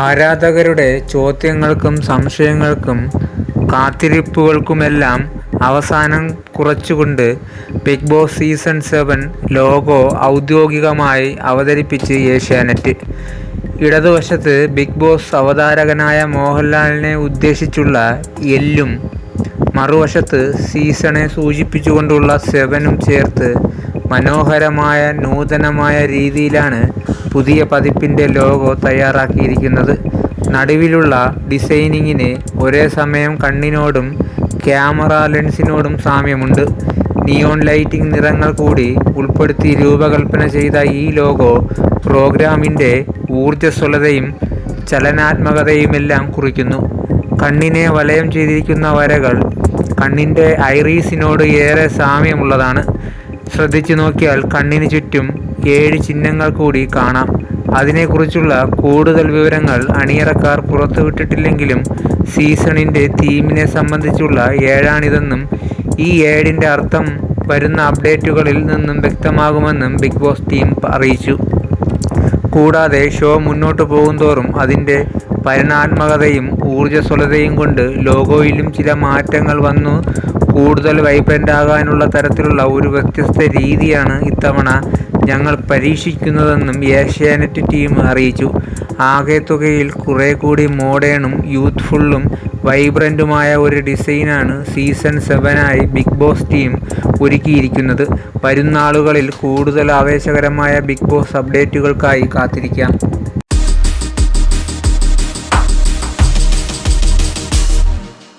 ആരാധകരുടെ ചോദ്യങ്ങൾക്കും സംശയങ്ങൾക്കും കാത്തിരിപ്പുകൾക്കുമെല്ലാം അവസാനം കുറച്ചുകൊണ്ട് Bigg Boss season seven logo ഔദ്യോഗികമായി അവതരിപ്പിച്ച് ഏഷ്യാനെറ്റ്. ഇടതുവശത്ത് ബിഗ് ബോസ് അവതാരകനായ മോഹൻലാലിനെ ഉദ്ദേശിച്ചുള്ള എല്ലും മറുവശത്ത് സീസണെ സൂചിപ്പിച്ചുകൊണ്ടുള്ള സെവനും ചേർത്ത് മനോഹരമായ നൂതനമായ രീതിയിലാണ് പുതിയ പതിപ്പിന്റെ ലോഗോ തയ്യാറാക്കിയിരിക്കുന്നത്. നടുവിലുള്ള ഡിസൈനിങ്ങിന് ഒരേ സമയം കണ്ണിനോടും ക്യാമറ ലെൻസിനോടും സാമ്യമുണ്ട്. നിയോൺ ലൈറ്റിംഗ് നിറങ്ങൾ കൂടി ഉൾപ്പെടുത്തി രൂപകൽപ്പന ചെയ്ത ഈ ലോഗോ പ്രോഗ്രാമിന്റെ ഊർജസ്വലതയും ചലനാത്മകതയുമെല്ലാം കുറിക്കുന്നു. കണ്ണിനെ വലയം ചെയ്തിരിക്കുന്ന വരകൾ കണ്ണിന്റെ ഐറീസിനോട് ഏറെ സാമ്യമുള്ളതാണ്. ശ്രദ്ധിച്ചു നോക്കിയാൽ കണ്ണിന് ചുറ്റും ഏഴ് ചിഹ്നങ്ങൾ കൂടി കാണാം. അതിനെക്കുറിച്ചുള്ള കൂടുതൽ വിവരങ്ങൾ അണിയറക്കാർ പുറത്തുവിട്ടിട്ടില്ലെങ്കിലും സീസണിന്റെ തീമിനെ സംബന്ധിച്ചുള്ള ഏഴാണിതെന്നും ഈ ഏഴിന്റെ അർത്ഥം വരുന്ന അപ്ഡേറ്റുകളിൽ നിന്നും വ്യക്തമാകുമെന്നും ബിഗ് ബോസ് ടീം അറിയിച്ചു. കൂടാതെ ഷോ മുന്നോട്ട് പോകുന്തോറും അതിന്റെ പരണാത്മകതയും ഊർജസ്വലതയും കൊണ്ട് ലോഗോയിലും ചില മാറ്റങ്ങൾ വന്നു കൂടുതൽ വൈബ്രന്റ് ആകാനുള്ള തരത്തിലുള്ള ഒരു വ്യത്യസ്ത രീതിയാണ് ഇത്തവണ ഞങ്ങൾ പരീക്ഷിക്കുന്നതെന്നും ഏഷ്യാനെറ്റ് ടീം അറിയിച്ചു. ആകെ തുകയിൽ കുറെ കൂടി മോഡേണും യൂത്ത്ഫുള്ളും വൈബ്രന്റുമായ ഒരു ഡിസൈനാണ് സീസൺ സെവനായി ബിഗ് ബോസ് ടീം ഒരുക്കിയിരിക്കുന്നത്. വരുന്നാളുകളിൽ കൂടുതൽ ആവേശകരമായ ബിഗ് ബോസ് അപ്ഡേറ്റുകൾക്കായി കാത്തിരിക്കാം.